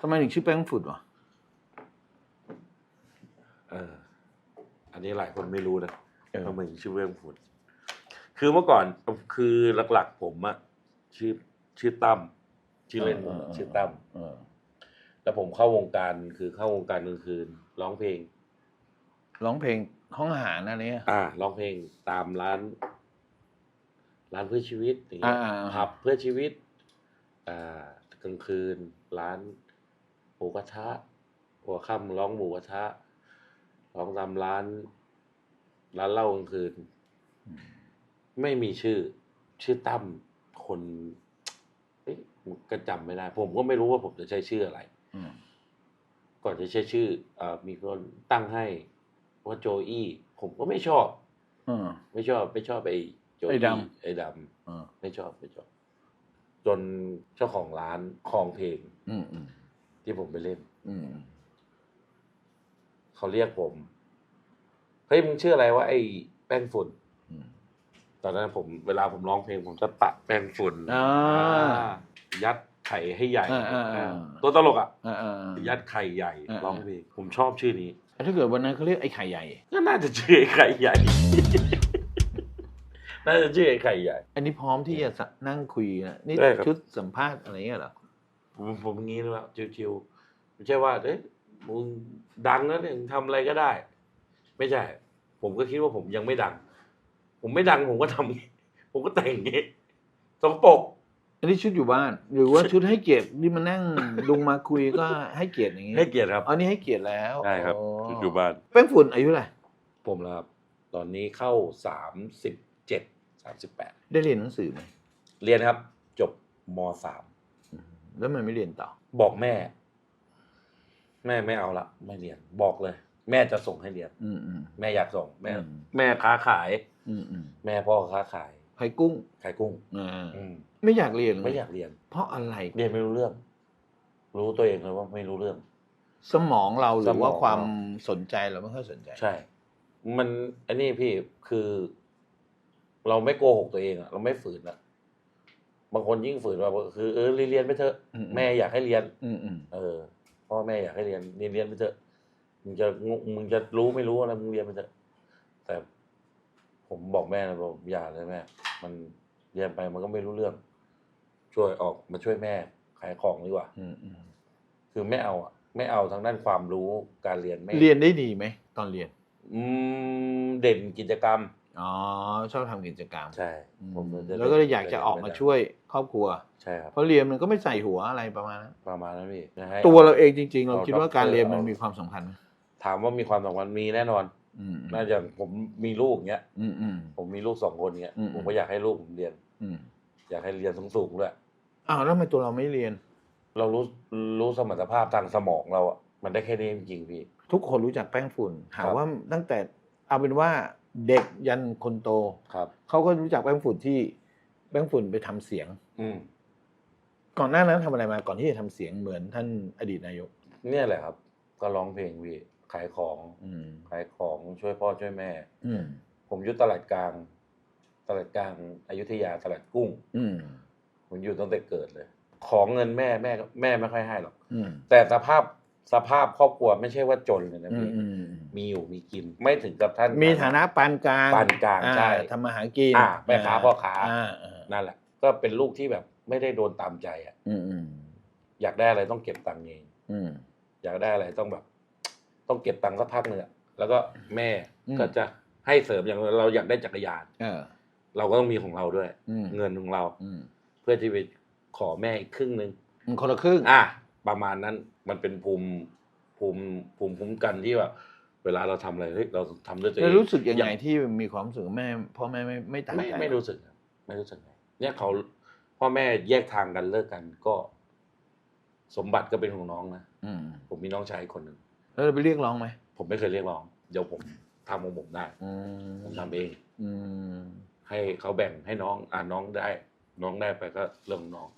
ทำไมถึงชื่อแป้งฝุ่นวะเออ อันนี้หลายคนไม่รู้นะเออ ทำไมถึงชื่อเรื่องฝุ่น คือเมื่อก่อนคือหลักๆผมอะชื่อชื่อตั้มชื่อเล่นผมอะชื่อตั้มเออ แล้วผมเข้าวงการคือเข้าวงการกลางคืนร้องเพลง ร้องเพลงห้องอาหารอะไรเงี้ย อ่าร้องเพลงตามร้าน ร้านเพื่อชีวิตอย่างเงี้ยอ่าอ่าอ่า ผับเพื่อชีวิต อ่ากลางคืน ร้าน หมูกระทะ หัวค่ำร้องหมูกระทะ ร้องตามร้าน ร้านเหล้ากลางคืน ไม่มีชื่อ ชื่อตั้มคนเอ๊ะก็จำไม่ได้ ผมก็ไม่รู้ว่าผมจะใช้ชื่ออะไรอืมก่อนจะใช้ชื่อเอ่อมีคนตั้งให้ว่าโจอี้ ผมก็ไม่ชอบอืมไม่ชอบ ไม่ชอบไอ้โจไอ้อี้ดำไอ้ดอืมำไม่ชอบไม่ชอบ จนเจ้าของร้านคลองเพลง อืมอืม ที่ผมไปเล่น อืม เขาเรียกผม เฮ้ยมึงชื่ออะไรวะไอ้แป้งฝุ่นอืม ตอนนั้นผมเวลาผมร้องเพลงผมจะปะแป้งฝุ่นอ่าอ่ายัดไข่ให้ใหญ่อ่าอ่าอ่า ตัวตลกอะอ่าอ่าอ่า ยัดไข่ใหญ่อ่า ร้องเพลงผมชอบชื่อนี้ถ้าเกิดวันนั้นเขาเรียกไอ้ไข่ใหญ่ ก็น่าจะชื่อไอ้ไข่ใหญ่ น่าจะชื่อไอ้ไข่ใหญ่ อันนี้พร้อมที่จะนั่งคุยนะนี่ได้ครับ ชุดสัมภาษณ์อะไรเงี้ยเหรอ ผมผมอย่างนี้เลยว่าชิวๆไม่ใช่ว่าเอ๊ะมึงดังแล้วเนี่ยมึงทำอะไรก็ได้ ไม่ใช่ ผมก็คิดว่าผมยังไม่ดัง ผมไม่ดังผมก็ทำอย่างงี้ผมก็แต่งอย่างนี้สกปรกอันนี้ชุดอยู่บ้าน หรือว่าชุดให้เกียรติที่มานั่งลุงมาคุยก็ให้เกียรติอย่างงี้ให้เกียรติครับ อันนี้ให้เกียรติแล้วใช่ครับอ๋ออยู่บ้าน แป้งฝุ่นอายุอะไรผมแล้วครับ ตอนนี้เข้าสามสิบเจ็ดสามสิบแปดได้เรียนหนังสือไหมเรียนครับ จบมสามอืม แล้วมันไม่เรียนต่อ บอกแม่ แม่ไม่เอาละไม่เรียน บอกเลย แม่จะส่งให้เรียน อืมอืมแม่อยากส่ง แม่ อืมแม่ค้าขาย อืมอืมแม่พ่อค้าขายไข่กุ้งขายกุ้ง อ่าอืมไม่อยากเรียนเลไม่อยากเรียน เพราะอะไรเรียนไม่รู้เรื่อง รู้ตัวเองเลยว่าไม่รู้เรื่อง สมองเราหรือว่าสมอง ความสนใจเราไม่ค่อยสนใจใช่ มันอันนี้พี่คือ เราไม่โกหกตัวเองอะเราไม่ฝืนอะ บางคนยิ่งฝืนว่าคือเออเรียนไปเถอะอืมแม่อยากให้เรียนอืมอืมเออพ่อแม่อยากให้เรียนเรียนเรียนไปเถอะมึงจะงมึงจะรู้ไม่รู้อะไรมึงเรียนไปเถอะแต่ผมบอกแม่นะบอกอย่าเลยแม่ มันเรียนไปมันก็ไม่รู้เรื่อง ช่วยออกมาช่วยแม่ขายของดีกว่าอืมอืมคือไม่เอาอะไม่เอาทางด้านความรู้การเรียนไม่เรียนได้ดีไหมตอนเรียน อืมเด่นกิจกรรม อ๋อชอบทำกิจกรรมใช่อืมผมจะแล้วก็เลยอยากจะออกมาช่วยครอบครัว ใช่ครับเพราะเรียนมันก็ไม่ใส่หัวอะไรประมาณนั้นประมาณนั้นพี่จะให้ตัวเราเองจริง ๆ เราเอาคิดว่าด็อกเตอร์การเรียนมันเอามีมีความสำคัญไหมถามว่ามีความสำคัญมีแน่นอน อืมน่าจะผมมีลูกเงี้ย อืมอืม ผมมีลูกสองคนเงี้ย อืม ผมก็อยากให้ลูกผมเรียน อืมอยากให้เรียนสูงๆด้วยอ้าวแล้วทำไมตัวเราไม่เรียน เรารู้รู้สมรรถภาพทางสมองเราอะมันได้แค่นี้จริงๆพี่ ทุกคนรู้จักแป้งฝุ่นถามครับว่าตั้งแต่เอาเป็นว่า เด็กยันคนโตครับ เขาก็รู้จักแป้งฝุ่นที่แป้งฝุ่นไปทำเสียง อืมก่อนหน้านั้นทำอะไรมาก่อนที่จะทำเสียงเหมือนท่านอดีตนายก เนี่ยแหละครับ ก็ร้องเพลงพี่ขายของอืมขายของช่วยพ่อช่วยแม่ อืมผมอยู่ตลาดกลาง ตลาดกลางอยุธยาตลาดกุ้ง อืมผมอยู่ตั้งแต่เกิดเลย ของเงินแม่แม่ก็แม่ไม่ค่อยให้หรอกอืมแต่สภาพ สภาพครอบครัวไม่ใช่ว่าจนเลยนะอืพี่มอืมอืมมีอยู่มีกินไม่ถึงกับท่านมีฐานะปานกลางปานกลางอ่ใช่ทำมาหากินอ่าแม่ค้าพ่อค้าอ่าอ่านั่นแหละ ก็เป็นลูกที่แบบไม่ได้โดนตามใจอะอืมอืมอยากได้อะไรต้องเก็บตังค์เองอืมอยากได้อะไรต้องแบบ ต้องเก็บตังค์สักพักหนึ่งอะแล้วก็แม่อืมก็จะให้เสริมอย่างเราอยากได้จักรยานเออเราก็ต้องมีของเราด้วยอืมเงินของเราอืมเพื่อที่ไปขอแม่อีกครึ่งหนึ่งมันคนละครึ่ง อะประมาณนั้นมันเป็นภูมิภูมิภูมิคุ้มกันที่ว่าเวลาเราทำอะไรเฮ้ยเราทำด้วยตัวเอแล้วง รู้สึกยังไงอาที่มีความรู้สึกว่าแม่พ่อแม่ไม่ไม่ตั้งไม่ใจไม่รู้สึกครับไม่รู้สึกไงเนี่ยเขาพ่อแม่แยกทางกันเลิกกันก็ สมบัติก็เป็นของน้องนะอืมผมมีน้องชายคนหนึ่งแล้วเราไปเรียกร้องไหมผมไม่เคยเรียกร้องเดี๋ยวผมทำของผมได้อืมผมทำเอง อืมให้เขาแบ่งให้น้อง อ่าน้องได้ น้องได้ไปก็เรื่องของน้อง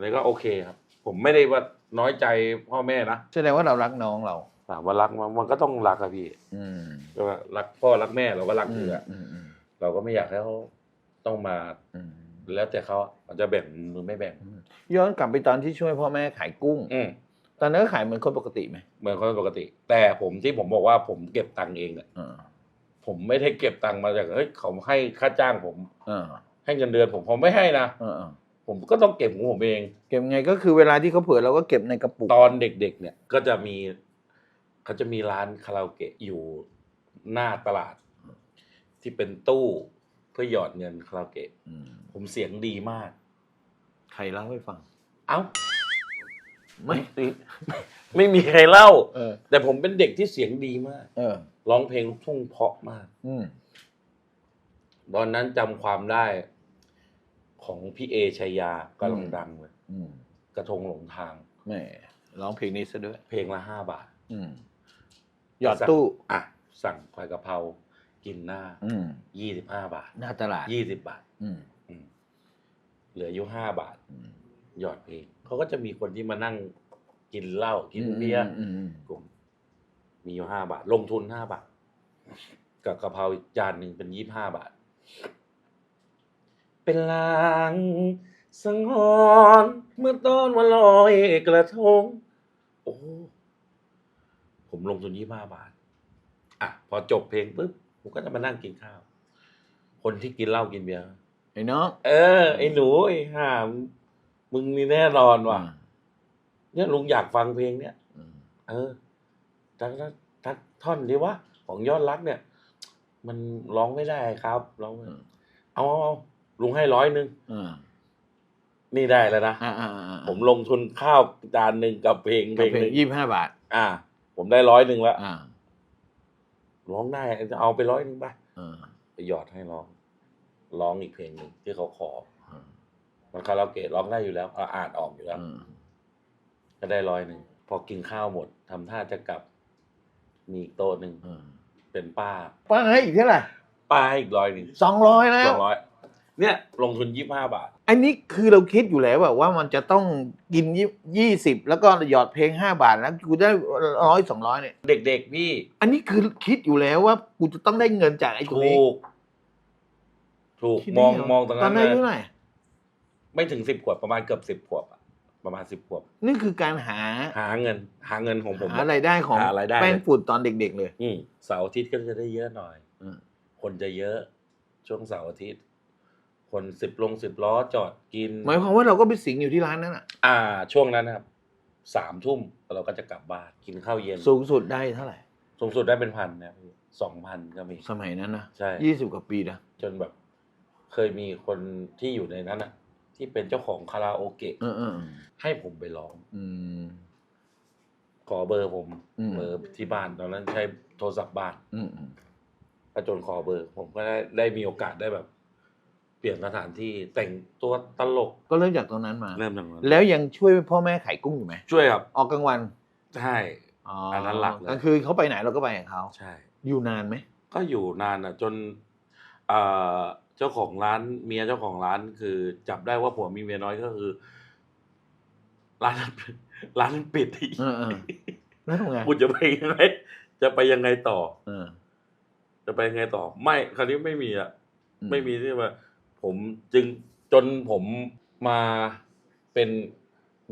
เลยก็โอเคครับ ผมไม่ได้ว่าน้อยใจพ่อแม่นะแสดงว่าเรารักน้องเราถามว่ารักมันมันก็ต้องรักอะพี่อืมก็รักพ่อรักแม่เราก็รักอืเพื่มออืมอืมเราก็ไม่อยากให้เขาต้องมา อืมแล้วแต่เขาเขาจะแบ่งหรือไม่แบ่ง ย้อนกลับไปตอนที่ช่วยพ่อแม่ขายกุ้ง อืมตอนนั้นก็ขายเหมือนคนปกติไหมเหมือนคนปกติ แต่ผมที่ผมบอกว่าผมเก็บตังค์เองอะเออผมไม่ได้เก็บตังค์มาจากเฮ้ยเขาให้ค่าจ้างผมเออให้เงินเดือนผมผมไม่ให้นะเออเออ ผมก็ต้องเก็บของผมเอง เก็บไงก็คือเวลาที่เขาเผื่อเราก็เก็บในกระปุกตอนเด็กๆ เนี่ยก็จะมีเขาจะมีร้านคาราโอเกะอยู่หน้าตลาด ที่เป็นตู้เพื่อหยอดเงินคาราโอเกะอืมผมเสียงดีมาก ใครเล่าให้ฟัง เอ้าไม่ไม่ไม่มีใครเล่า เออ แต่ผมเป็นเด็กที่เสียงดีมากเออ ร้องเพลงลูกทุ่งเพราะมาก อืมตอนนั้นจำความได้ ของพี่เอชายากำลังดังเลยอืมกระทงหลงทางแหม่ร้องเพลงนี้ซะด้วย เพลงละห้าบาทอืมหยอดตู้ อะ สั่งผัดกะเพรากินหน้าอืมยี่สิบห้าบาท หน้าตลาดยี่สิบบาทอืมอืมเหลืออยู่ห้าบาทอืมหยอดเพลงเขาก็จะมีคนที่มานั่งกินเหล้ากินเบียร์อืมอืมกลุ่มมีอยู่ห้าบาท ลงทุนห้าบาท กับกะเพราอีกจานหนึ่งเป็นยี่บห้าบาท เป็นลางสังหรณ์เมื่อตอนวันลอยกระทง โอ้ ผมลงทุนยี่ห้าบาท อะ พอจบเพลงปุ๊บผมก็จะมานั่งกินข้าว คนที่กินเหล้ากินเบียร์ไอ้น้องเออ ไอ้หนู ไอ้ห่ามึงนี่แน่นอนว่ะ เนี่ยลุงอยากฟังเพลงเนี้ยอืมเออทักทักทักท่อนดีวะของยอดรักเนี่ย มันร้องไม่ได้ครับร้องไม่อืมเอาเอาเอา ลุงให้ร้อยหนึ่งอ่านี่ได้แล้วนะอ่าอ่าอ่าผมลงทุนข้าวจานหนึ่งกับเพลงเพกับลงเพลหงนึ่งยี่สิบห้าบาท อ่า ผมได้ร้อยหนึ่งแล้วอ่าร้องได้เอาไปร้อยหนึ่งไปอ่าไปหยอดให้ร้อง ร้องอีกเพลงหนึ่งที่เขาขออ่ามันคาราโอเกะร้องได้อยู่แล้วอ่าอ่านออกอยู่แล้วอืมก็ได้ร้อยหนึ่งพอกินข้าวหมดทำท่าจะกลับ มีอีกโต๊ะหนึ่งอ่าเป็นป้า ป้าให้อีกเท่าไหร่ป้าให้อีกร้อยหนึ่งสองร้อยแล้วสองร้อย เนี่ยลงทุนยี่ห้าบาท อันนี้คือเราคิดอยู่แล้วแบบว่ามันจะต้องกินยี่สิบแล้วก็หยอดเพลงห้าบาทแล้วกูได้ร้อยสองร้อยเนี่ย เด็กๆพี่ อันนี้คือคิดอยู่แล้วว่ากูจะต้องได้เงินจากไอ้ตรงถูนี้กถูกคิดมได้องเหรมองตรงตอนั้นนนั้นอายุเลเท่ายไหร่ไม่ถึงสิบขวบประมาณเกือบสิบขวบอะประมาณสิบขวบนี่คือการหาหาเงิน หาเงินของผมหารายได้ของหารายได้แป้งฝุ่นตอนเด็ก ๆ เลย อืมเสาร์อาทิตย์ก็จะได้เยอะหน่อยอืมคนจะเยอะช่วงเสาร์อาทิตย์ คนสิบลงสิบล้อจอดกิน หมายความว่าเราก็ไปสิงอยู่ที่ร้านนั้นอะ อ่า ช่วงนั้นนะครับสามทุ่มเราก็จะกลับบ้านกินข้าวเย็น สูงสุดได้เท่าไหร่ สูงสุดได้เป็นพันนะสองพันก็มี สมัยนั้นนะใช่ยี่สิบกว่าปีนะ จนแบบ เคยมีคนที่อยู่ในนั้นอะที่เป็นเจ้าของคาราโอเกะเออเออให้ผมไปร้อง อืมขอเบอร์ผมอืมเบอร์ที่บ้านตอนนั้นใช้โทรศัพท์บ้านอืมอืมก็จนขอเบอร์ ผมก็ได้ได้มีโอกาสได้แบบ เปลี่ยนสถานที่แต่งตัวตลกก็เริ่มจากตรงนั้นมา เริ่มจากนั้นแล้วยังช่วยพ่อแม่ขายกุ้งอยู่ไหมช่วยครับออกกลางวันใช่อ๋ออันนั้นหลักเลยกลางคืนเขาไปไหนเราก็ไปกับเขาใช่ อยู่นานไหมก็อยู่นานอะจนเอ่อเจ้าของร้านเมียเจ้าของร้านคือจับได้ว่าผัวมีเมียน้อยก็คือ ร้านร้านปิดอีกเออเออแล้วทำไงกูจะไปยังไงจะไปยังไงต่อเออจะไปยังไงต่อ ไม่คราวนี้ไม่มีอะอืไม่มีที่ว่า ผมจึงจนผมมาเป็น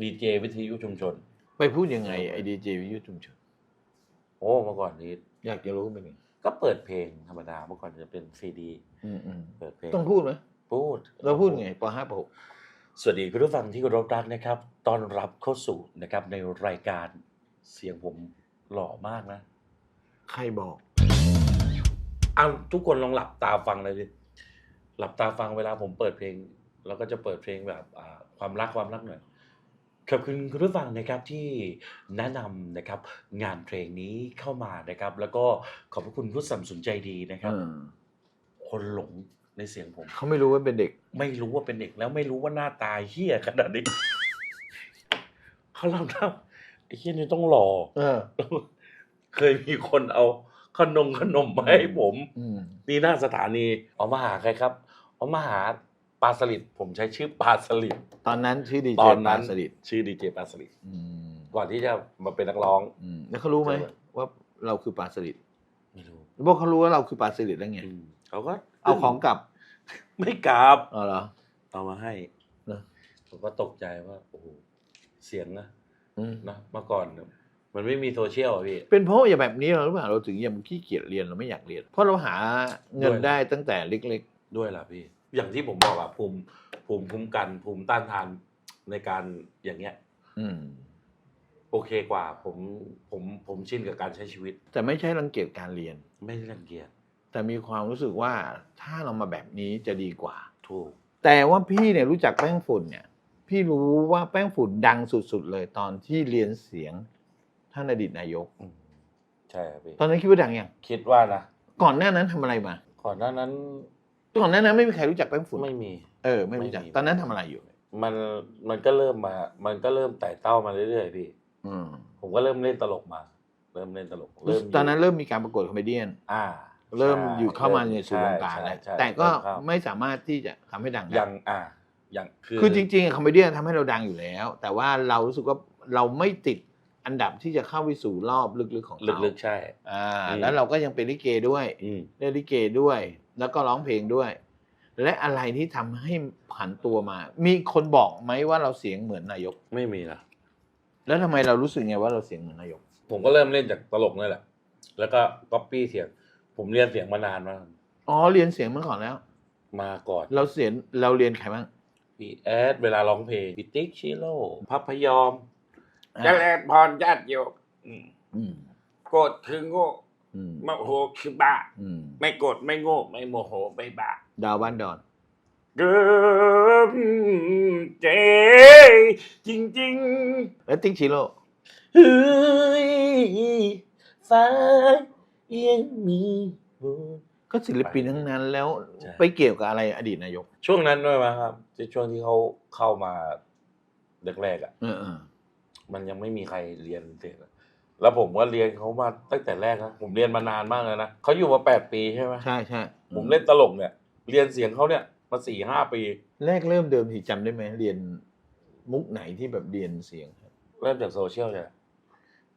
ดีเจวิทยุชุมชน ไปพูดยังไงไอ้ดีเจวิทยุชุมชน โอ้เมื่อก่อนนี้อยากจะรู้เป็นยังไงก็เปิดเพลงธรรมดาเมื่อก่อนจะเป็นซีดีอืมอืมเปิดเพลงต้องพูดไหมพูดเราพูดไงปห้าปหกสวัสดีคุณผู้ฟังที่เคารพรักนะครับต้อนรับเข้าสู่นะครับ ในรายการเสียงผมหล่อมากนะ ใครบอกเอาทุกคนลองหลับตาฟังเลยดิ หลับตาฟังเวลาผมเปิดเพลง แล้วก็จะเปิดเพลงแบบอ่าความรักความรักหน่อยขอบคุณคุณผู้ฟังนะครับที่แนะนำนะครับ งานเพลงนี้เข้ามานะครับ แล้วก็ขอบพระคุณผู้สนับสนุนใจดีนะครับเออคนหลงในเสียงผม เขาไม่รู้ว่าเป็นเด็ก ไม่รู้ว่าเป็นเด็กแล้วไม่รู้ว่าหน้าตาเฮี้ยขนาดนี้เขาเล่าเล่าไอ้เฮี้ยนี่ต้องหล่อเออเคยมีคนเอาขนมขนมมาให้ผมอืมนี่หน้าสถานีเอามาหาใครครับ เอามาหาปลาสลิดผมใช้ชื่อปลาสลิดตอนนั้นชื่อดีตเจอนปานั้นสลิดชื่อดีเจปลาสลิดอืมก่อนที่จะมาเป็นนักร้อง อืมแล้วเขารู้ไหมใช่ว่าเราคือปลาสลิดไม่รู้พวกเขารู้ว่าเราคือปลาสลิดแล้วไงอืมเขาก็เอาของกลับไม่กราบอ๋อเหรอ เอามาให้เหรอผมก็ตกใจว่าโอ้โหเสียงนะออืมนะเมื่อก่อนมันไม่มีโซเชียลอะพี่ เป็นเพราะอย่างแบบนี้เราหรือเปล่าเราถึงยังขี้เกียจเรียนเราไม่อยากเรียน เพราะเราหาเงินด้วย ได้ตั้งแต่เล็ก ด้วยล่ะพี่ อย่างที่ผมบอกอะภูมิภูมิคุ้มกัน ภูมิต้านทานในการอย่างเงี้ยๆอืม โอเคกว่า ผมผมผมชินกับการใช้ชีวิต แต่ไม่ใช่รังเกียจการเรียน ไม่ได้รังเกียจแต่มีความรู้สึกว่าถ้าเรามาแบบนี้จะดีกว่า ถูก แต่ว่าพี่เนี่ยรู้จักแป้งฝุ่นเนี่ย พี่รู้ว่าแป้งฝุ่นดังสุดๆเลยตอนที่เรียนเสียงท่านอดีตนายกอืมใช่ครับพี่ตอนนั้นคิดว่าดังยังคิดว่านะก่อนหน้านั้นทำอะไรมา ก่อนหน้านั้น ก่อนหน้านั้นไม่มีใครรู้จักแป้งฝุ่นไม่มี เออไม่รู้จัก ไม่มี ตอนนั้นทำอะไรอยู่ มันมันก็เริ่มมา มันก็เริ่มไต่เต้ามาเรื่อยๆพี่ อืมผมก็เริ่มเล่นตลกมา เริ่มเล่นตลกเริ่มยู่ตอนนั้นเริ่มมีการประกวดคอมเมดี้อ่าเริ่มใช่อยู่เข้ามาในสู่วงการใช่แล้วใช่แต่ก็เริ่เข้าไม่สามารถที่จะทำให้ดังได้ยังอ่ายังคือ คือจริงๆคอมเมดี้ทำให้เราดังอยู่แล้ว แต่ว่าเรารู้สึกว่าเราไม่ติดอันดับที่จะเข้าไปสู่รอบลึกๆของเขาลึกๆใช่ อ่า อืม แล้วเราก็ยังเป็นลิเกด้วย อืม เล่นลิเกด้วย แล้วก็ร้องเพลงด้วย และอะไรที่ทำให้ผันตัวมา มีคนบอกไหมว่าเราเสียงเหมือนนายก ไม่มีนะแล้วทำไมเรารู้สึกไงว่าเราเสียงเหมือนนายก ผมก็เริ่มเล่นจากตลกนี่แหละ แล้วก็ก๊อปปี้เสียง ผมเรียนเสียงมานานมากอ๋อเรียนเสียงมาก่อนแล้ว มาก่อนเราเสียงเราเรียนใครบ้างพี่แอดเวลาร้องเพลงพี่ติ๊กชิโร่พัพพยอม เจริญพรญาติโยมอืมอืม โกรธคือโง่อืม โมโหคือบ้าอืมไม่โกรธไม่โง่ไม่โมโหไม่บ้าดาวบ้านดอนเกิมเจจริงแล้วติ๊กชิโร่เฮ้ยฟ้ายังมีบนก็ศิลปินทั้งนั้นแล้วใช่ไปเกี่ยวกับอะไรอดีตนายก ช่วงนั้นด้วยมั้ยครับที่ช่วงที่เขาเข้ามาแรกๆอะเออเออมันยังไม่มีใครเรียนเสียงอะ แล้วผมก็เรียนเขามาตั้งแต่แรกนะผมเรียนมานานมากเลยนะเขาอยู่มาแปดปีใช่ไหมใช่ใช่ผมเล่นตลกเนี่ย เรียนเสียงเขาเนี่ยมาสี่ห้าปี แรกเริ่มเดิมที่จำได้ไหมเรียนมุกไหนที่แบบเรียนเสียงครับเริ่มจากโซเชียลเนี่ย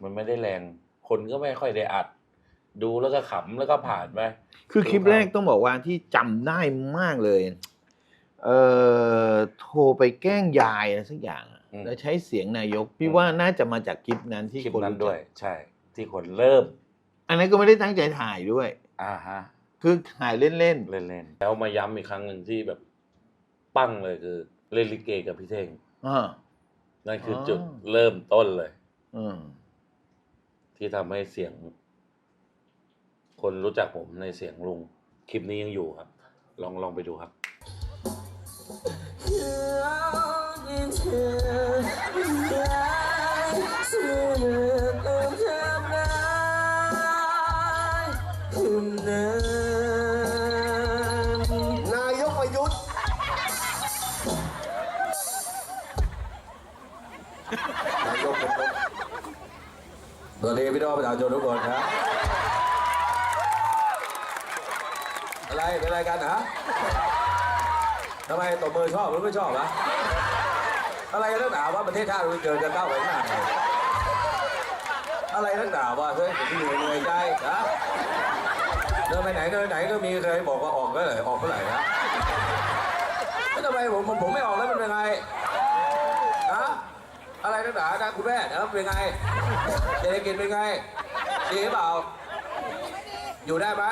มันไม่ได้แรง คนก็ไม่ค่อยได้อัด ดูแล้วก็ขำแล้วก็ผ่านไปคือคลิปครับแรกต้องบอกว่าที่จำได้มากเลย เอ่อโทรไปแกล้งยายอะไรสักอย่างอะ แล้วใช้เสียงนายก พี่ว่าน่าจะมาจากคลิปนั้นที่คลิปคนนั้นรู้จักด้วย ใช่ ที่คนเริ่ม อันนั้นก็ไม่ได้ตั้งใจถ่ายด้วย อ่าฮะ คือถ่ายเล่นเล่นๆ แล้วมาย้ำอีกครั้งหนึ่งที่แบบปั้งเลยคือเล่นลิเกกับพี่เท่งๆอ่า นั่นคือออ จุดเริ่มต้นเลย อืม ที่ทำให้เสียง คนรู้จักผมในเสียงลุง คลิปนี้ยังอยู่ครับ ลองลองไปดูครับ นายกประยุทธ์นายกประยุทธ์สวัสดีพี่น้องประชาชนทุกคนครับอะไรเป็นอะไรกันฮะทำไมตบมือชอบหรือไม่ชอบวะ อะไรนักหนาว่าประเทศชาติเราเจอจะก้าวไปหน้าอะไรนักหนาว่าเฮ้ยผมอยู่เหนื่อยใจนะเดินไปไหนเดินไหนก็มีใครบอกว่าออกก็เลยออกเมื่อไหร่นะแล้วทำไมผมผมผมไม่ออกแล้วมันเป็นไงนะอะไรนักหนานะคุณแม่นะเป็นไงเศรษฐกิจเป็นไงดีหรือเปล่า อยู่ได้ไหม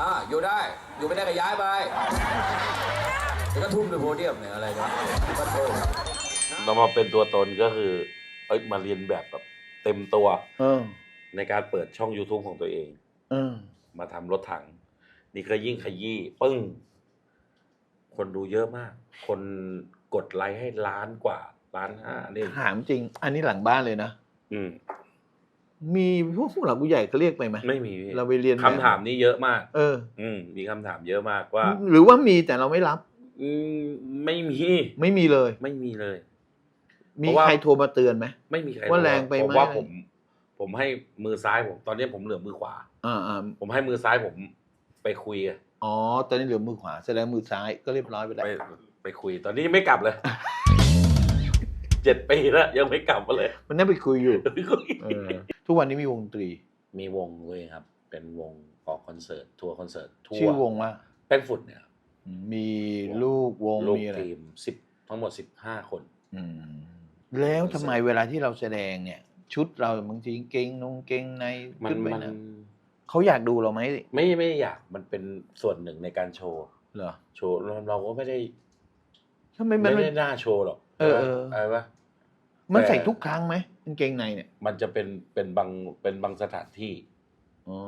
อ่าอยู่ได้อยู่ไม่ได้ก็ย้ายไป เดี๋ยวก็ทุ่มด้วยโพเดียมเนี่ยอะไรเนี่ยก็โทษเรามาเป็นตัวตนก็คือ เอ้ยมาเรียนแบบแบบเต็มตัว เออ ในการเปิดช่อง YouTube ของตัวเอง เออ มาทำรถถัง นี่ก็ยิ่งขยี้ปึ้ง คนดูเยอะมาก คนกดไลค์ให้ล้านกว่าล้านห้านี่ถามจริง อันนี้หลังบ้านเลยนะ อืมมีพวกผู้หลักผู้ใหญ่ก็เรียกไปไหม ไม่มีพี่เราไปเรียนแบบ คำถามนี้เยอะมาก เออ อืมมีคำถามเยอะมากว่า หรือว่ามีแต่เราไม่รับ อืมไม่มี ไม่มีเลย ไม่มีเลย มีเพราะว่า ใครโทรมาเตือนไหม ไม่มีใครว่าแรงไปไหม ผมว่าผม ผมให้มือซ้ายผม ตอนนี้ผมเหลือมือขวา อ่าอ่าผมให้มือซ้ายผมไปคุยอะอ๋อ ตอนนี้เหลือมือขวาแสดงมือซ้ายก็เรียบร้อยไปแล้วไปไปคุย ตอนนี้ยังไม่กลับเลย เจ็ดปีแล้วยังไม่กลับมาเลย มันน่าไปคุยอยู่ไปคุยเออทุกวันนี้มีวงดนตรี มีวงด้วยครับ เป็นวงออกคอนเสิร์ตทัวร์คอนเสิร์ตทัวร์ชื่อวงว่า แป้งฝุ่นเนี่ยครับ มีลูกวงลูกมีอะไรทีมสิบทั้งหมดสิบห้าคน อืมแล้วทำไมเวลาที่เราแสดงเนี่ย ชุดเราบางทีเกงนงเกงในมันขึ้นไปมันนะเขาอยากดูเราไหมไม่ไม่อยากมันเป็นส่วนหนึ่งในการโชว์ เหรอโชว์เราเราก็ไม่ได้ทำไมมัน ไม่ได้น่าโชว์หรอกเออเอออะไรปะมันแต่ใส่ทุกครั้งไหมกางเกงในเนี่ยมันจะเป็นเป็นบางเป็นบางสถานที่อ๋อ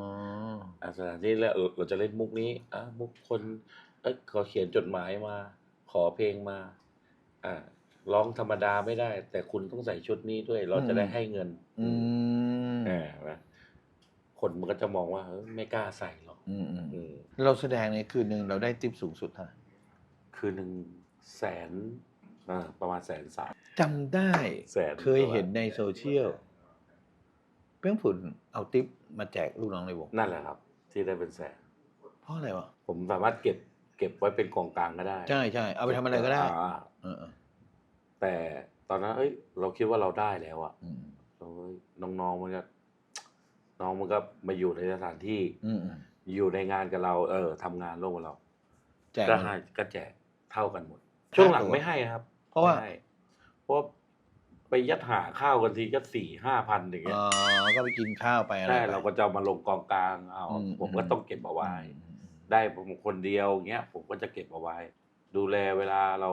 อะสถานที่แล้วเราจะเล่นมุกนี้อะมุกคนเอ้ยขอเขียนจดหมายมา ขอเพลงมา อ่าร้องธรรมดาไม่ได้ แต่คุณต้องใส่ชุดนี้ด้วย เราจะได้ให้เงิน อืมอ่านะคนมันก็จะมองว่าเฮ้ยไม่กล้าใส่หรอกอืมอืมอืมเราแสดงในคืนหนึ่งเราได้ติปสูงสุดเท่าไหร่คือหนึ่งแสนอ่าประมาณแสนสามจำได้ แสนเคยเห็นในโซเชียลเปี้ยงฝุ่นเอาติปมาแจกลูกน้องในวง นั่นแหละครับ ที่ได้เป็นแสนเพราะอะไรวะ ผมสามารถเก็บ เก็บไว้เป็นกองกลางก็ได้ ใช่ใช่เอาไปทำอะไรก็ได้อ่าเออเออแต่ตอนนั้น เอ้ย เราคิดว่าเราได้แล้วอะอืมเราเอ้ยน้องๆมันก็น้องมันก็มาอยู่ในสถานที่อืมอืมอยู่ในงานกับเรา เออทำงานร่วมกับเราแจกก็หมดให้ก็แจกเท่ากันหมด ช่วงหลังตัวไม่ให้นะครับ เพราะว่าไม่ให้เพราะว่าไปยัดหาข้าวกันทีก็สี่ห้าพันอย่างเงี้ยอ๋อก็ไปกินข้าวไปอะไรใช่ไปเราก็จะเอามาลงกองกลางเอาอืมผมก็ต้องเก็บเอาไว้อืมอืม ได้ผมคนเดียวเงี้ยผมก็จะเก็บเอาไว้ ดูแลเวลาเรา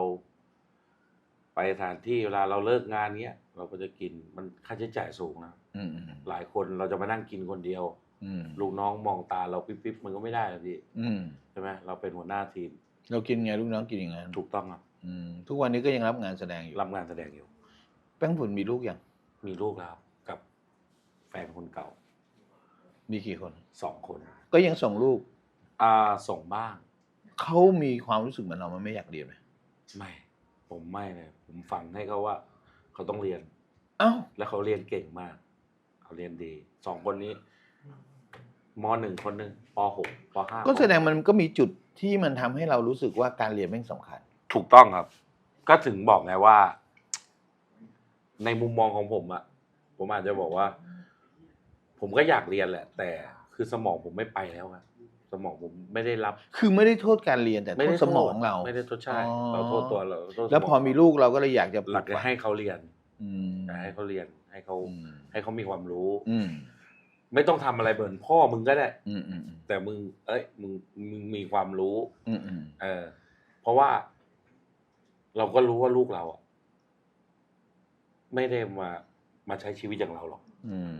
ไปสถานที่เวลาเราเลิกงานเงี้ยเราก็จะกินมันค่าใช้จ่ายสูงนะอืมอืมหลายคนเราจะมานั่งกินคนเดียว อืมลูกน้องมองตาเราปิ๊บๆมันก็ไม่ได้นะพี่อืมใช่ไหมเราเป็นหัวหน้าทีมเรากินไงลูกน้องกินอย่างนั้นถูกต้องครับอืมทุกวันนี้ก็ยังรับงานแสดงอยู่รับงานแสดงอยู่ แป้งฝุ่นมีลูกยังมีลูกแล้วครับกับแฟนคนเก่ามีกี่คน สองคน ก็ยังส่งลูก อ่าส่งบ้าง เขามีความรู้สึกเหมือนเรามันไม่อยากเรียนไหมไม่ ผมไม่เลยผมฟังให้เขาว่า เขาต้องเรียน เอ้าแล้วเขาเรียนเก่งมากเขาเรียนดีสองคนนี้มหนึ่งคนหนึ่งปหกปห้าก็แสดงมันก็มีจุดที่มันทำให้เรารู้สึกว่าการเรียนแม่งสำคัญ ถูกต้องครับ ก็ถึงบอกไงว่า ในมุมมองของผมอะผมอาจจะบอกว่า ผมก็อยากเรียนแหละ แต่คือสมองผมไม่ไปแล้วครับ สมองผมไม่ได้รับ คือไม่ได้โทษการเรียนแต่โทไม่ษได้สมองเรา ไม่ได้โทษใช่อ๋อ เราโทษตัวเราโทษสงแล้วพอมีลูกเราก็เลยอยากจะหลักจะให้เขาเรียนอืมอยากให้เขาเรียนให้เขาอืมให้เขามีความรู้ อืมไม่ต้องทำอะไรเหมือนพ่อมึงก็ได้อืมอืมอืมแต่มึง เอ้ยมึงมึงมีความรู้ อืมอืมเออ เพราะว่า เราก็รู้ว่าลูกเราอะไม่ได้มามาใช้ชีวิตอย่างเราหรอก อืม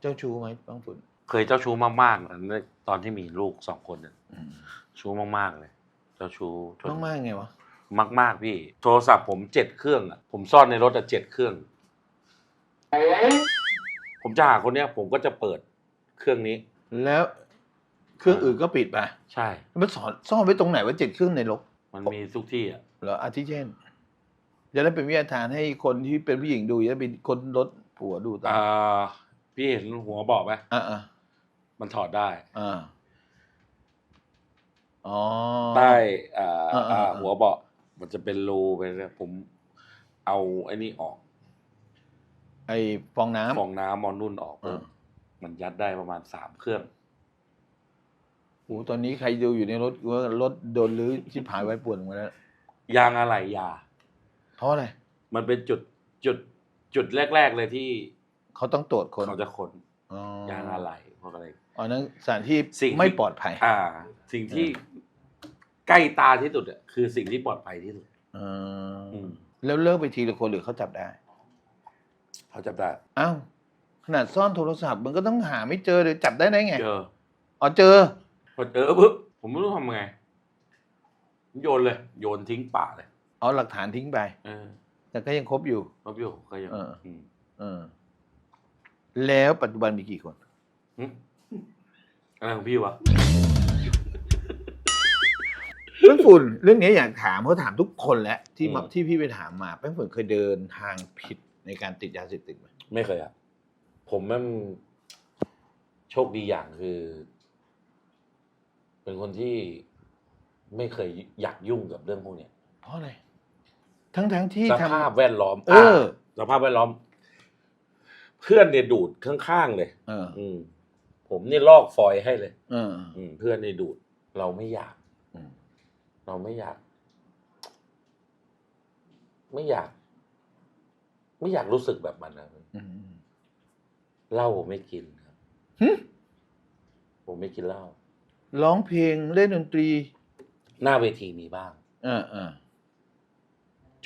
เจ้าชู้ไหมบ้างฝุ่น เคยเจ้าชู้มากๆอันนั้นตอนที่มีลูกสองคนน่ะอืมชู้มากๆเลย เจ้าชู้จน มากมากๆไงวะมากๆพี่ โทรศัพท์ผมเจ็ดเครื่องอะผมซ่อนในรถอะเจ็ดเครื่อง ผมจะหาคนเนี้ย ผมก็จะเปิดเครื่องนี้ แล้วเครื่องอื่นก็ปิดไปใช่ มันสอนซ่อนไว้ตรงไหนว่าเจ็ดเครื่องในรถมันมีทุกที่อะเหรออาทิเช่นจะได้เป็นวิทยาทานให้คนที่เป็นผู้หญิงดูจะได้เป็นคนรถผัวดูตามอ่าพี่เห็นหัวเบอกไหมอ่าอ่า มันถอดได้อ่าอ๋อใต้อ่าอ่าอ่าอ่าหัวเบาะมันจะเป็นรูไปเลยผมเอาไอ้นี่ออก ไอฟองน้ำฟองน้ำมอนนุ่นออกอ่ามันยัดได้ประมาณสามเครื่องโอ้ตอนนี้ใครดูอยู่ในรถว่ารถโดนรื้อชิบหายไว้ปวดหมดแล้วยางอะไรยาเพราะอะไรมันเป็นจุดจุดจุดแรก ๆ เลยที่ เขาต้องตรวจคนเขาจะขนอ๋อยางอะไรพวกอะไร อ๋อนั้นสถานที่สิ่งที่ ไม่ปลอดภัยอ่า สิ่งที่ใกล้ตาที่สุดอะคือสิ่งที่ปลอดภัยที่สุด เอออืมแล้วเลิกไปทีละคนหรือเขาจับได้เขาจับได้อ้าวขนาดซ่อนโทรศัพท์มันก็ต้องหาไม่เจอเลยจับได้ได้ไงเจออ๋อเจอ พอเจอปุ๊บผมไม่รู้ทำไงโยนเลย โยนทิ้งป่าเลยเอาหลักฐานทิ้งไป เออแต่ก็ยังครบอยู่ลบอยู่ก็ยังเอออื มเออ แล้วปัจจุบันมีกี่คนหึ อะไรของพี่วะแป้งฝุ่นเรื่องนี้อยากถามเพราะถามทุกคนแล้วที่มาอืม ที่พี่ไปถามมาแป้งฝุ่นเคยเดินทางผิดในการติดยาเสพติดไหมไม่เคยอะผมแม่งโชคดีอย่างคือ เป็นคนที่ไม่เคยอยากยุ่งกับเรื่องพวกเนี้ยเพราะอะไรทั้งทั้งๆที่สทำ ภาพแวดล้อมเออ สภาพแวดล้อม เพื่อนเนี่ยดูดข้างๆเลย เออ อืม ผมเนี่ยลอกฟอยล์ให้เลยเอออืมเพื่อนเนี่ยดูด เราไม่อยาก อืม เราไม่อยาก ไม่อยาก ไม่อยากรู้สึกแบบมันนะอืมเหล้าผมไม่กินครับหึผมไม่กินเหล้าร้องเพลงเล่นดนตรีหน้าเวทีมีบ้าง อ่าอ่า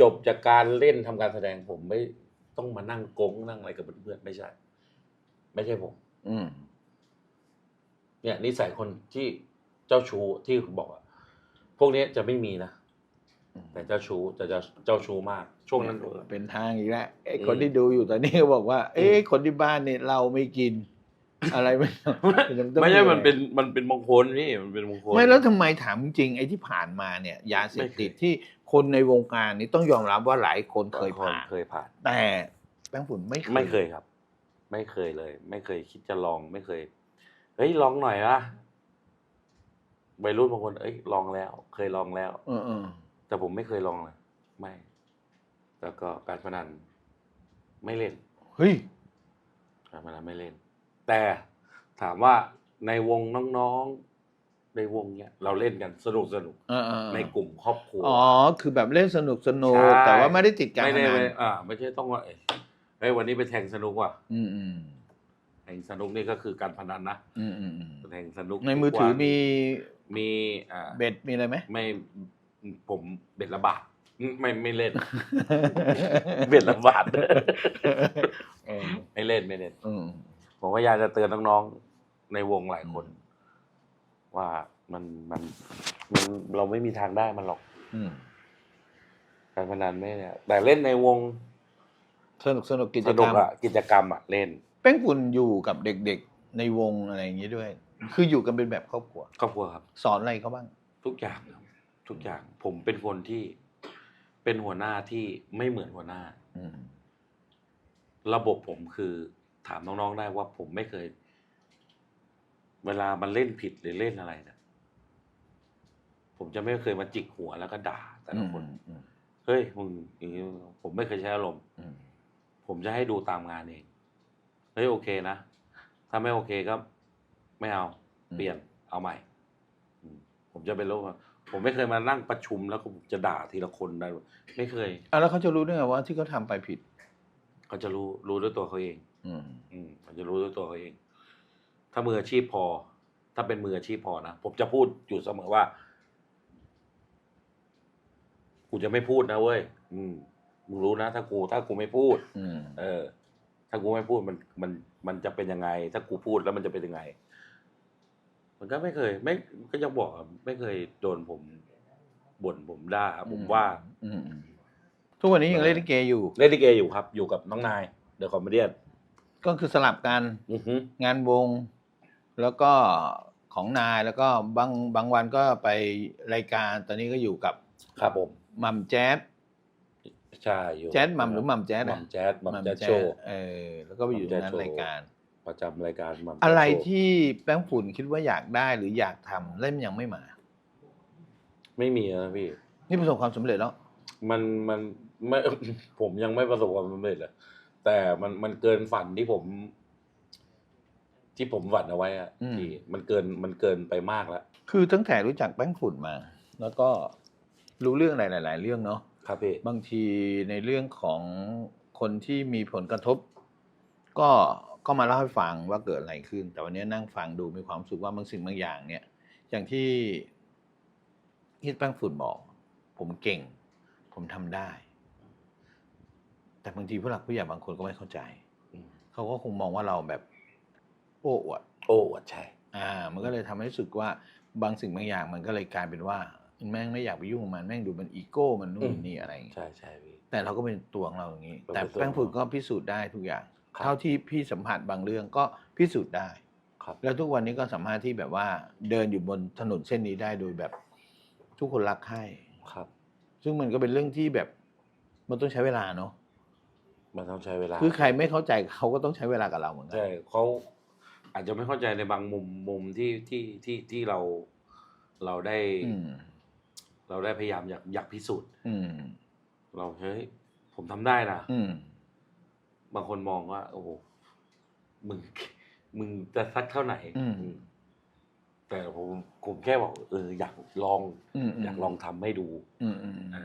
จบจากการเล่นทำการแสดงผมไม่ต้องมานั่งกงนั่งอะไรกับเพื่อนๆไม่ใช่ ไม่ใช่ผม อืม เนี่ยนิสัยคนที่เจ้าชู้ที่บอกว่าพวกนี้จะไม่มีนะแต่เจ้าชู้จะจะเจ้าชู้มาก ช่วงนั้นเป็นทางอีกแล้วไอ้อืมคนที่ดูอยู่ตอนนี้ก็บอกว่า เอ้ยคนที่บ้านเนี่ยเราไม่กิน อะไรไม่ต้องไม่ใช่มันเป็นมันเป็นมงคลนี่มันเป็นมงคลไม่แล้วทำไมถามจริงๆไอ้ที่ผ่านมาเนี่ย ยาเสพติดไม่เคยที่คนในวงการนี้ต้องยอมรับว่าหลายคนเคยผ่านเคยผ่าน แต่แป้งฝุ่นไม่เคยไม่เคยครับ ไม่เคยเลย ไม่เคยคิดจะลองไม่เคย เฮ้ยลองหน่อยวะวัยรุ่นบางคน เอ้ยลองแล้ว เคยลองแล้วเออเออแต่ผมไม่เคยลองเลยไม่ แล้วก็การพนันไม่เล่น เฮ้ยการพนันไม่เล่น แต่ถามว่าในวงน้องๆในวงเนี้ยเราเล่นกันสนุกสนุกเออเออในกลุ่มครอบครัว อ๋อ คือแบบเล่นสนุกสนุกใช่ แต่ว่าไม่ได้ติดการไม่พได้นันไม่อ่า ไม่ใช่ต้องว่าเอ้ยเฮ้ยวันนี้ไปแทงสนุกว่ะ อืมอืม แทงสนุกนี่ก็คือการพนันนะอืมอืมอืมแทงสนุกในมือถือทุกวันมีมีอ่าเบ็ดมีอะไรไหมไม่ผมเบ็ดละบาทไม่ไม่เล่น เบ็ดละบาทเออไม่เล่นไม่เล่นอืมผมก็อยากจะเตือนน้องๆในวงหลายคน ว่ามันมันมันเราไม่มีทางได้มันหรอกอืมการพนันไม่เนี่ยแต่เล่นในวงสนุกสนุกกิจสกนุรกรมอะกิจกรรมอะเล่น แป้งฝุ่นอยู่กับเด็กๆในวงอะไรอย่างนี้ด้วย คืออยู่กันเป็นแบบครอบครัว ครอบครัวครับ สอนอะไรเขาบ้าง ทุกอย่างครับทุกอย่างผมเป็นคนที่เป็นหัวหน้าที่ไม่เหมือนหัวหน้า อืมระบบผมคือถามน้องๆได้ว่าผมไม่เคย เวลามันเล่นผิดหรือเล่นอะไรเนะผมจะไม่เคยมาจิกหัวแล้วก็ด่าแต่ละคน อืมเฮ้ยมึงอย่างนี้ผมไม่เคยใช้อารมณ์ อืมผมจะให้ดูตามงานเองเฮ้ยโอเคนะ ถ้าไม่โอเคก็ไม่เอา เปลี่ยนเอาใหม่อืมผมจะเป็นโรคผมไม่เคยมานั่งประชุมแล้วก็จะด่าทีละคนได้ไม่เคยอะแล้วเขาจะรู้ได้ไงว่าที่เขาทำไปผิดเขาจะรู้รู้ด้วยตัวเขาเอง อืม อืมเขาจะรู้ด้วยตัวเขาเอง ถ้ามืออาชีพพอ ถ้าเป็นมืออาชีพพอนะผมจะพูดอยู่เสมอว่ากูจะไม่พูดนะเว้ย อืม มึงรู้นะ ถ้ากู ถ้ากูไม่พูด อืม เออ ถ้ากูไม่พูดมันมันมันจะเป็นยังไง ถ้ากูพูดแล้วมันจะเป็นยังไง มันก็ไม่เคย ไม่ก็ยังบอกอะไม่เคยโดนผมบ่นผมด่าผมว่าอืมอืมทุกวันนี้ยังเล่นลิเกอยู่ เล่นลิเกอยู่ครับ อยู่กับน้องนายเดอะคอมเมดี้ก็คือสลับกันอือฮึงานวง แล้วก็ของนายแล้วก็บางบางวันก็ไปรายการตอนนี้ก็อยู่กับ ครับผมมัมแจ๊ด ใช่อยู่แจ๊ดมัมหรือมัมแจ๊ดมัอะมแจ๊ดมัมแจ๊ดโชว์เออแล้วก็ไปอยู่ตรงนั้นมัมแจ๊ดโชว์รายการ ประจำรายการมัมแจ๊ดอะไรโชว์ที่แป้งฝุ่นคิดว่าอยากได้หรืออยากทำเล่มยังไม่มา ไม่มีนะพี่ นี่ประสบความสำเร็จแล้ว มันมันไม่ผมยังไม่ประสบความสำเร็จเลยแต่มันมันเกินฝันที่ผม ที่ผมฝันเอาไว้อะอืมที่มันเกินมันเกินไปมากแล้วคือตั้งแต่รู้จักแป้งฝุ่นมา แล้วก็รู้เรื่องหลาย ๆ เรื่องเนาะ ครับพี่บางทีในเรื่องของคนที่มีผลกระทบ ก็ก็มาเล่าให้ฟังว่าเกิดอะไรขึ้น แต่วันนี้นั่งฟังดูมีความรู้สึกว่าบางสิ่งบางอย่างเนี่ย อย่างที่ฮิตแป้งฝุ่นบอก ผมเก่ง ผมทำได้ แต่บางทีผู้หลักผู้ใหญ่บางคนก็ไม่เข้าใจอืมเขาก็คงมองว่าเราแบบ โอ้อวด โอ้ใช่ อ่า มันก็เลยทำให้รู้สึกว่าบางสิ่งบางอย่างมันก็เลยกลายเป็นว่า แม่งไม่อยากไปยุ่งกับมันแม่งดูมันอีโก้มันนู่นนี่อะไรอย่างเงี้ยใช่ใช่พี่ แต่เราก็เป็นตัวของเราอย่างนี้เราเป็นแต่ตัวแป้งฝุ่นก็พิสูจน์ได้ทุกอย่าง ครับเท่าที่พี่สัมผัสบางเรื่องก็พิสูจน์ได้ครับ แล้วทุกวันนี้ก็สามารถที่แบบว่าเดินอยู่บนถนนเส้นนี้ได้โดยแบบทุกคนรักใคร่ครับ ซึ่งมันก็เป็นเรื่องที่แบบมันต้องใช้เวลาเนาะมันต้องใช้เวลาคือใครไม่เข้าใจเขาก็ต้องใช้เวลากับเราเหมือนกัใช่เขาอาจจะไม่เข้าใจในบางมุมมุมที่ที่ที่ที่เราเราได้ อืม เราได้พยายามอยากอยากพิสูจน์อืม เราเฮ้ยผมทำได้นะอืม บางคนมองว่า โอ้โหมึง มึงจะสักเท่าไหนอืมอืม แต่ผมผมแค่บอกเอออยากลอง อืมอยากลองทำให้ดูอืมอืมอ่า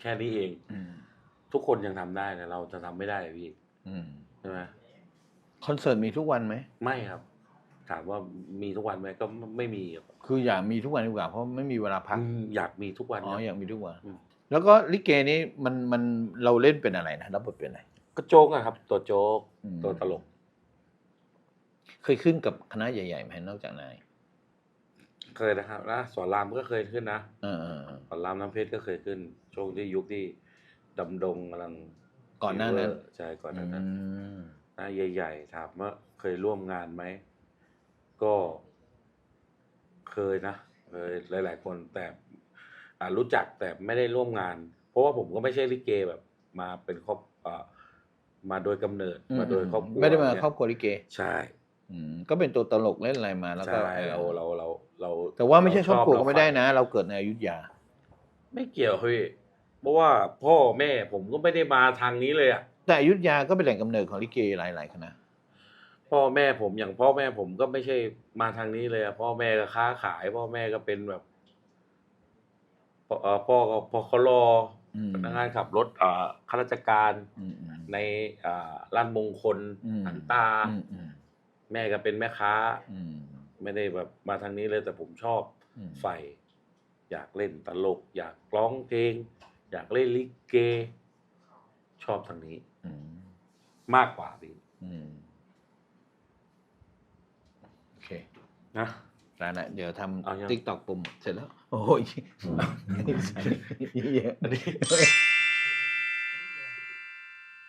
แค่นี้เอง อืมทุกคนยังทำได้แต่เราจะทำไม่ได้พี่อืมใช่ไหมคอนเสิร์ตมีทุกวันไหมไม่ครับ ถามว่ามีทุกวันไหมก็ไม่มีครับคืออยากมีทุกวันดีกว่าเพราะไม่มีเวลาพักอืมอยากมีทุกวันอ๋อครับอยากมีทุกวันอืมแล้วก็ลิเกนี้มันมันเราเล่นเป็นอะไรนะรับบทเป็นอะไรก็โจ๊กอะครับ ตัวโจ๊กอืมตัวตลก เคยขึ้นกับคณะใหญ่ๆไหมนอกจากนายเคยนะครับนะสอนรามก็เคยขึ้นนะเออเออเออสอนรามน้ำเพชรก็เคยขึ้น ช่วงที่ยุคที่ดำดงกำลังก่อนหน้านั้นใช่ก่อนหน้านั้นอืมหน้าใหญ่ ๆ ถามว่าเคยร่วมงานไหม ก็เคยนะเคยหลาย ๆ คนแต่อ่ารู้จักแต่ไม่ได้ร่วมงาน เพราะว่าผมก็ไม่ใช่ลิเกแบบ มาเป็นครอบอ่ามาโดยกำเนิดมาโดยครอบครัวไม่ได้มาเนี่ยครอบครัวลิเกใช่อืมก็เป็นตัวตลกเล่นอะไรมาแล้วก็ใช่เราเราเราเรา แต่ว่าไม่ใช่ครอบครัวเาก็ไม่ได้นะ เราเกิดในอยุธยา ไม่เกี่ยวพี่เพราะว่าพ่อแม่ผมก็ไม่ได้มาทางนี้เลยอะแต่อยุธยาก็เป็นแหล่งกำเนิดของลิเกหลายๆคณะ พ่อแม่ผมอย่างพ่อแม่ผมก็ไม่ใช่มาทางนี้เลยอะพ่อแม่ก็ค้าขาย พ่อแม่ก็เป็นแบบพ่อเอ่อพ่อก็พอเขารออืมพนักงานขับรถอ่าข้าราชการอืมอืม ในอ่าร้านมงคลอืม หันตา อืมอืมแม่ก็เป็นแม่ค้า อืมไม่ได้แบบมาทางนี้เลยแต่ผมชอบอืมใฝ่อยากเล่นตลก อยากร้องเพลง อยากเล่นลิเก ชอบทางนี้ อืมมากกว่าพี่อืมโอเค นะแล้วนะเดี๋ยวทเอายังำติ๊กตอกปุ่มเสร็จแล้ว โอ้ยเยอะอันนี้